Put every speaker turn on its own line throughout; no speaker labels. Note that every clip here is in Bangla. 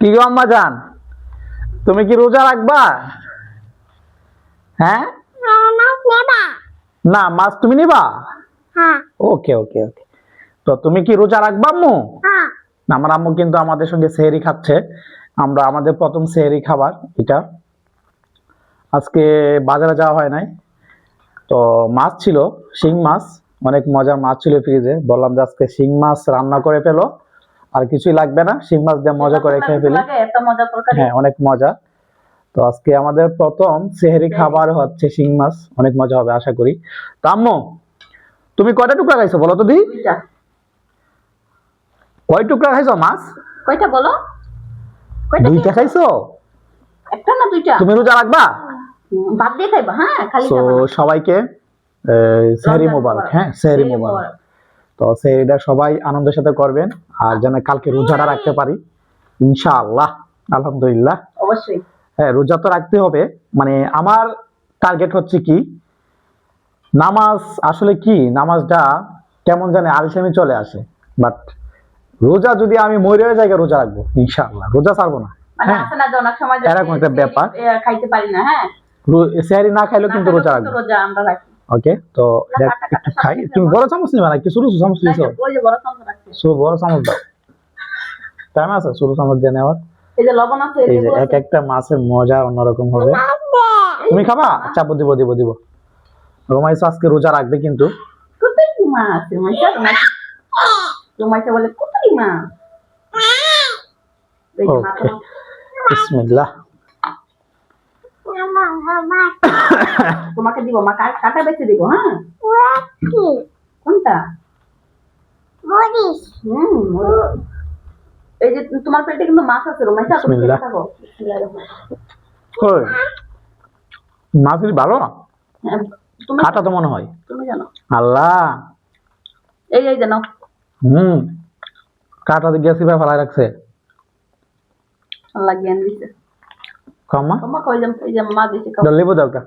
কি গো আম্মা জান? তুমি কি রোজা রাখবা? হ্যাঁ? না মাছ তুমি নিবা? ওকে ওকে ওকে। তো তুমি কি রোজা রাখবা আম্মু? না, আমার আম্মু কিন্তু আমাদের সঙ্গে সেহরি খাচ্ছে। আমরা আমাদের প্রথম সেহরি খাবার এটা। আজকে বাজারে যাওয়া হয় নাই। তো মাছ ছিল শিং মাছ। অনেক মজার মাছ ছিল ফ্রিজে বললাম যে আজকে শিং মাছ রান্না করে ফেলো। আর কিছুই লাগবে না। শিং মাছ দিয়ে মজা করে খেয়ে ফেলি।
এত মজা তরকারি।
হ্যাঁ অনেক মজা। তো আজকে আমাদের প্রথম সেহরি খাবার হচ্ছে শিং মাছ। অনেক মজা হবে আশা করি। তো আম্মু তুমি কয়টা টুকরা খাইছো বলো তো দি? কয় টুকরা খাইছো মাছ?
কয়টা বলো? কয়টা
দুইটা খাইছো?
একটা না দুইটা?
তুমি রোজা রাখবা?
ভাত দিয়ে খাইবা হ্যাঁ খালি
তো সবাইকে সেহরি মোবারক। হ্যাঁ সেহরি মোবারক। তো সেহরিটা সবাই আনন্দের সাথে করবেন। আর যেন কালকে রোজাটা রাখতে পারি। ইনশাআল্লাহ আলহামদুলিল্লাহ।
অবশ্যই।
হ্যাঁ রোজা তো রাখতে হবে। মানে আমার টার্গেট হচ্ছে কি? নামাজ আসলে কি? নামাজটা কেমন জানে আলসেমি চলে আসে। বাট রোজা যদি আমি মরে হয়ে যাই রোজা রাখব ইনশাআল্লাহ। রোজা ছাড়বো না।
মানে
হ্যাঁ। এরকম একটা ব্যাপার।
খাইতে পারি না হ্যাঁ?
সেহারি না খাইলেও কিন্তু রোজা রাখব।
রোজা আমরা রাখি।
ওকে তো এটা
কাটা কাটা
একটু খাই। তুমি বড় চামচ নিবা নাকি? ছোট চামচ নিছো
যে বড় চামচ
দাও। টাইম আছে? ছোট চামচ দিয়ে নেওয়ার।
এই যে লবণ আছে
এই যে এক একটা মাছের মজা অন্যরকম হবে। তুমি খাবা? চাপ দিব দিব দিব। রোমাইস আজকে রোজা রাখবে কিন্তু।
বলে
বিসমিল্লাহ।
তোমাকে দিব মা কাটা বেছে দিব হ্যাঁ? কোনটা? হুম মরিচ। এই যে তোমার পেটে কিন্তু মাছ আছে তুমি
ভালো না
রহিম। হ্যাঁ, তুমি
কাটা তো মনে হয়।
তুমি জানো।
আল্লাহ।
এই জানো
হুম। কাটাতে গেছি ভাই ফেলাই রাখছে।
আল্লাহ জ্ঞান দিছে।
কমা
যে এই যে মা দিছে খাও।
লেবু দাও একটা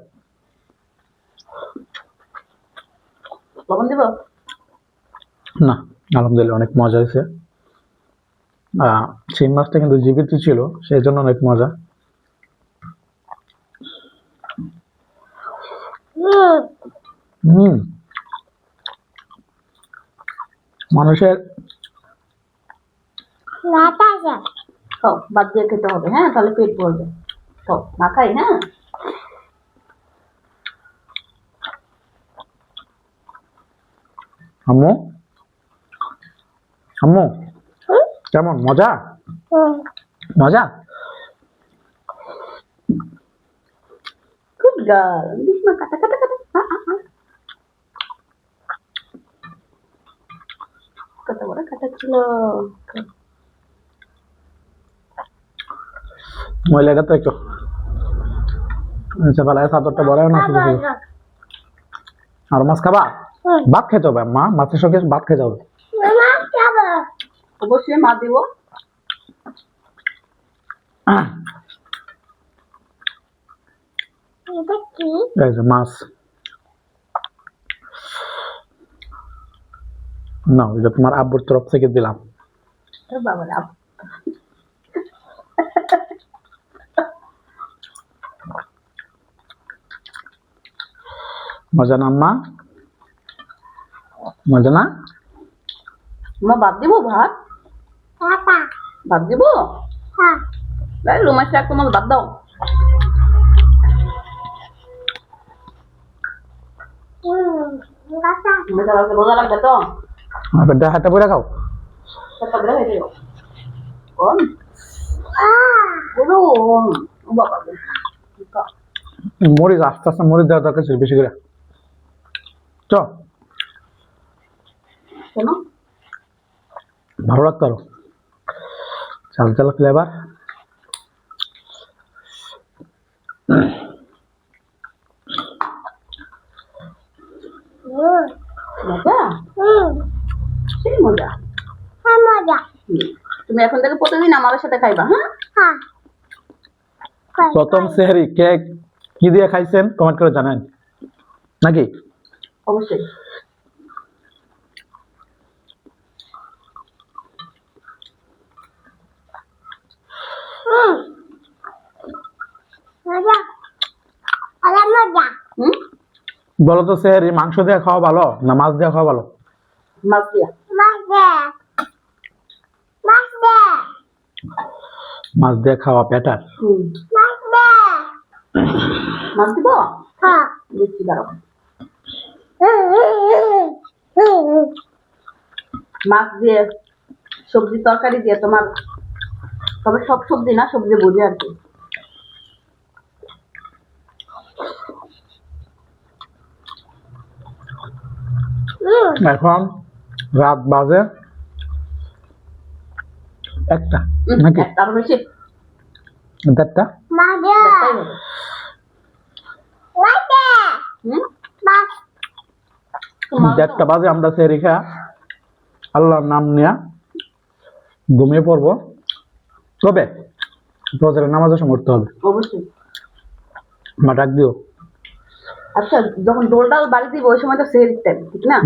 লবণ দিব
না আলহামদুলিল্লাহ অনেক মজা হয়েছে। শিং মাছটা কিন্তু জীবিত ছিল সেই জন্য অনেক মজা। হুম। মানুষের
বাদ দিয়ে খেতে হবে হ্যাঁ তাহলে পেট ভরবে। খাও না খাই হ্যাঁ
আম্মু আম্মু কেমন মজা মজা
গুড গার্ল দিস না কাটা কাটা কাটা হ্যাঁ, হ্যাঁ, হ্যাঁ। কত বড়
ভালো সাদরটা বড় না শুধু শুধু। আর মাছ খাবা? ভাত খেতে হবে মা। মাছের সঙ্গে ভাত খেতে হবে।
অবশ্যই মা দিব।
মাছ। না এটা তোমার আব্বুর তরফ থেকে দিলাম।
বাবা
মজা না আম্মা? মজা না
মা বাদ দিব ভাত? বাদ দিব? তাই রুমার শাক তোমার বাদ দাও। তুমি তো আজকে রোজা রাখবে তো?
পেটটা হাতটা পরে খাও।
হয়ে।
মরিচ আস্তে আস্তে মরিচ দেওয়া দরকার ছিল বেশি করে। চ। ভালো লাগতো আরও। চাল চাল ফ্লেভার
মজা? সেই মজা। হুম। তুমি এখন থেকে প্রতিদিন আমার সাথে খাইবা হ্যাঁ?
প্রথম সেহরি কেক কি দিয়ে খাইছেন? কমেন্ট করে জানেন। নাকি?
অবশ্যই।
বলো তো স্যার মাংস দিয়ে খাওয়া ভালো না মাছ দিয়ে খাওয়া ভালো?
মাছ দিয়ে।
মাছ দিয়ে। খাওয়া
পেটার মাছ দিব? হ্যাঁ। দেখছি দাঁড়াও। মাছ দিয়ে সবজি তরকারি দিয়ে তোমার তবে সব সবজি না সবজি বুঝে আর কি।
এখন রাত বাজে একটা নাকি?
একটা বেশি।
দেড়টা? দেড়টা বাজে আমরা সে রেখা আল্লাহর নাম নেয়া ঘুমিয়ে পড়ব। তবে ফজরের নামাজও সময় উঠতে হবে।
অবশ্যই।
মা ডাক দিও।
আচ্ছা যখন দোলডাল বাড়ি দিব ওই সময় তো সেহেরির টাইম ঠিক না?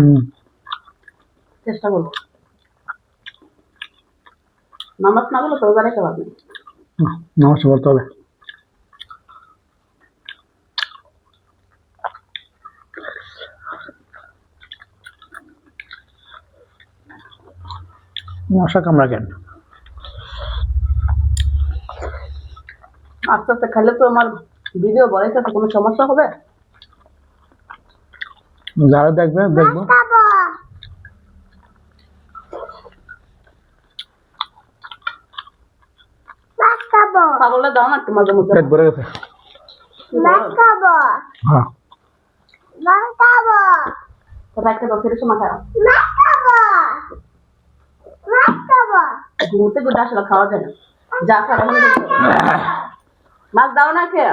চেষ্টা করব। নামাজ না বলে তো বাড়াইতে পারবে
নামাজ পড়তে হবে। মশা কামড়া কেন
আস্তে আস্তে খাইলে তো আমার ভিডিও বলাইতে কোনো সমস্যা হবে?
যারা দেখবে দেখব।
দাও না একটু মাঝে মধ্যে।
পেট ভরে গেছে। হ্যাঁ।
একটা দশের সময় খাও ঘুমতে ঘুরতে আসলে খাওয়া যায় না। যা খাওয়া মাছ দাও না খেয়ে।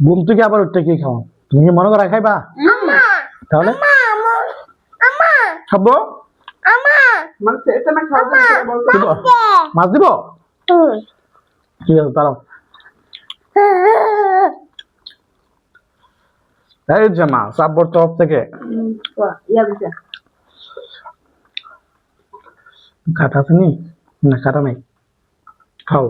ঘুম থেকে আবার উঠতে কি খাও তুমি কি মনে করা খাইবা? তাহলে? খাব? মাছ দিব? ঠিক আছে এই যে তরফ থেকে
হুম, তো ইয়া দিছে
কাটা আছে নি? না কাটা নাই। খাও।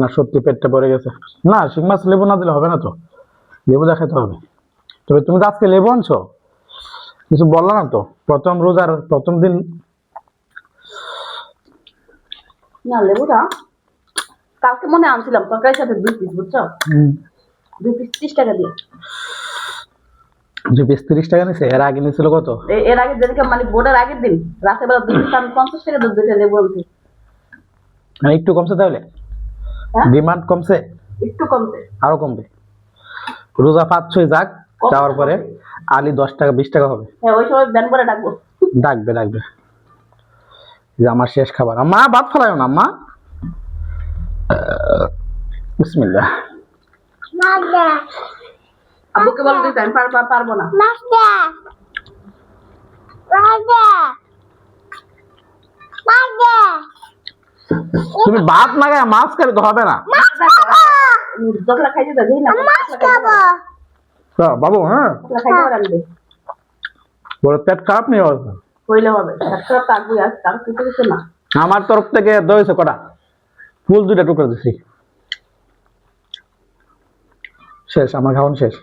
না সত্যি পেটটা ভরে গেছে। না শিং মাছ লেবু না দিলে হবে না তো। লেবু দেখাতে হবে। তবে তুমি তো আজকে লেবু আনছো? কিছু বললা না তো? প্রথম রোজার প্রথম দিন
না লেবুটা কালকে মনে আনছিলাম তরকারির সাথে দুই পিস বুঝছ? দুই পিস ত্রিশ টাকা দিয়ে।
তিরিশ টাকা নিছে? এর আগে নিছিল কত?
এর আগে যেদিনকে মানে বোর্ডের আগের দিন রাতের বেলা দুই পিস আমি পঞ্চাশ টাকা দুধ আনছি
মানে একটু কমছে তাহলে?
হ্যাঁ?
ডিমান্ড কমছে?
একটু কমছে।
আরও কমবে। রোজা পাঁচ ছয় যাক যাওয়ার পরে আলি দশ টাকা বিশ টাকা হবে।
হ্যাঁ ওই সময় ব্যান করে ডাকবো।
ডাকবে ডাকবে। যে আমার শেষ খাবার। মা ভাত ফেলায় না মা বিসমিল্লাহ।
আব্বুকে বলে দিতে আমি পারব পারব না।
তুমি ভাত না গায়ে মাছ খেলে তো হবে না। বাবু হ্যাঁ? বড় পেট খারাপ নেই ওর।
হইলে হবে। তার কিছু না।
আমার তরফ থেকে দইছে কটা? ফুল দুইটা টুকরা দিছি। শেষ আমার খাওয়ান শেষ।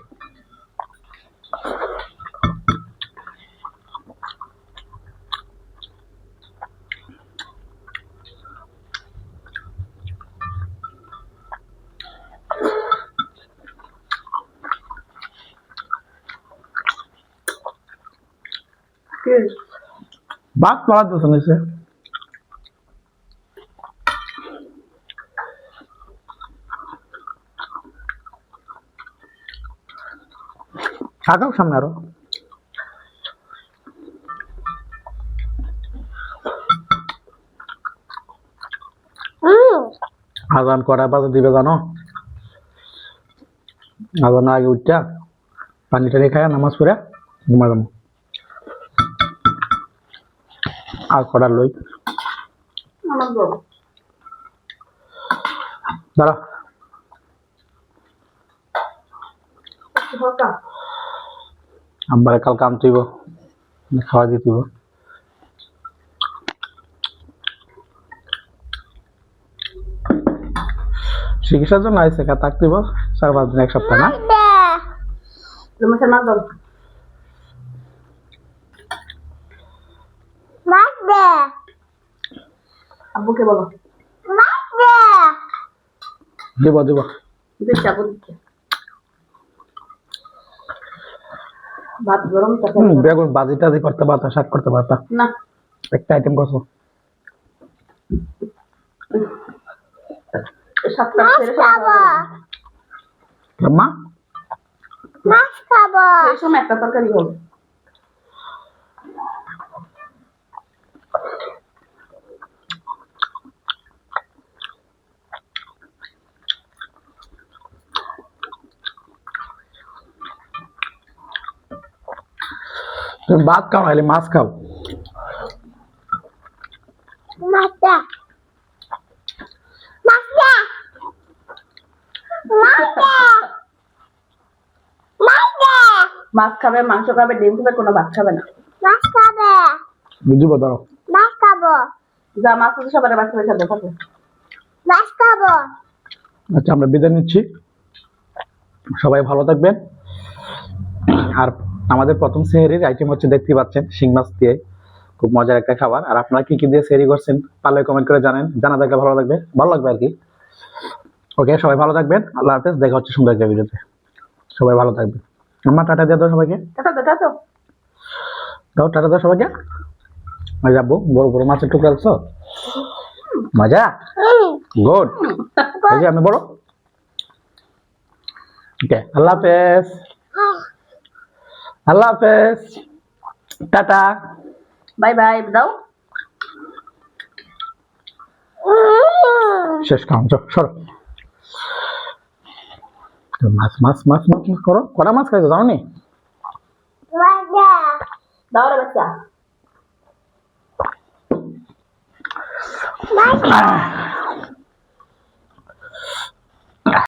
ভাত পালাতেছে নিচে আগাও সামনে আরও। আজান কটা বাজে দিবে জানো? আজান আগে উঠটা পানি টানি খায় নামাজ পড়ে ঘুমা যাব। আর কটা লই। দাঁড়া।
হালকা
আমার কাল কাম তুইব মানে খাওয়া দিতেইব চিকিৎসার জন্য আইসে কা তাক দিব চার পাঁচ দিন এক সপ্তাহ না?
আব্বুকে বলো।
দিব দিব।
ভাত গরম তো
বেগুন ভাজি টাজি করতে পারতা শাক করতে পারতা।
না।
একটা আইটেম করছ।
সাতটা মা সময়
মা
সেই সময় একটা তরকারি হবে
তুমি ভাত খাও নাহলে মাছ খাও।
মাছ খাবে মাংস খাবে ডিম খাবে কোনো ভাত খাবে না।
বুঝিব ধরো।
যা মাছ আছে সবার বাচ্চা বাচ্চা দেখাবে
আচ্ছা আমরা বিদায় নিচ্ছি। সবাই ভালো থাকবেন। আর আমাদের প্রথম সেহেরির আইটেম হচ্ছে দেখতে পাচ্ছেন শিং মাছ দিয়ে। খুব মজার একটা খাবার। আর আপনারা কি কি দিয়ে সেহরি করছেন পারলে কমেন্ট করে জানেন। জানা থাকলে ভালো লাগবে ভালো লাগবে আর কি। ওকে সবাই ভালো থাকবেন। আল্লাহ হাফেজ দেখা হচ্ছে সুন্দর একটা ভিডিওতে সবাই ভালো থাকবেন। আমার টাটা দিয়ে দাও সবাইকে।
টাটা তো টাটা।
দাও টাটা দাও সবাইকে। আমি যাব বড় বড় মাছের টুকরা আনছো? মজা? গুড এই যে আমি বড়। ওকে আল্লাহ হাফেজ। আল্লাহ হাফেজ। টাটা।
বাই বাই দাও।
শেষ চল সরো। মাছ মাছ মাছ মাছ করো। কটা মাছ খাইছো জানো নি?
দাও রে বাচ্চা।